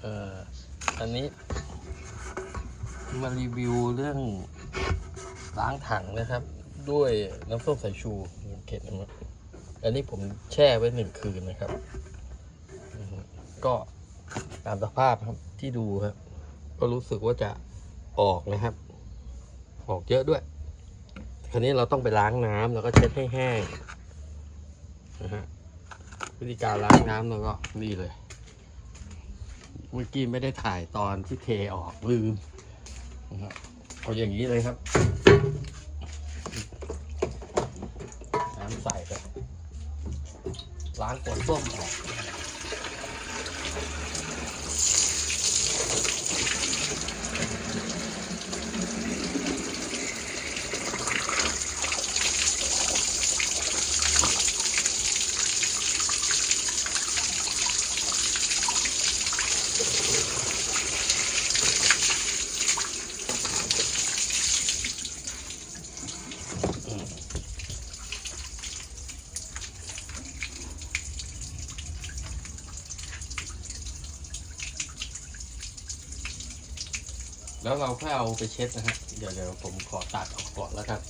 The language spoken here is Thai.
เอ่ออันนี้ มารีวิวเรื่องล้างถังนะครับ ด้วยน้ำส้มสายชูเข็ดนะครับอันนี้ผมแช่ไว้หนึ่งคืนนะครับ ก็ตามสภาพครับที่ดูครับ ก็รู้สึกว่าจะออกนะครับ ออกเยอะด้วย คราวนี้เราต้องไปล้างน้ำแล้วก็เช็ดให้แห้งนะฮะวิธีการล้างน้ำเราก็นี่เลย เมื่อกี้ไม่ได้ถ่ายตอนที่เทออกลืมนะครับเอาอย่างนี้เลยครับ น้ำใส่ไปล้างกดส้มออก แล้วเราแค่เอาไปเช็ดนะฮะเดี๋ยวเดี๋ยวผมขอตัดออกก่อนแล้วครับ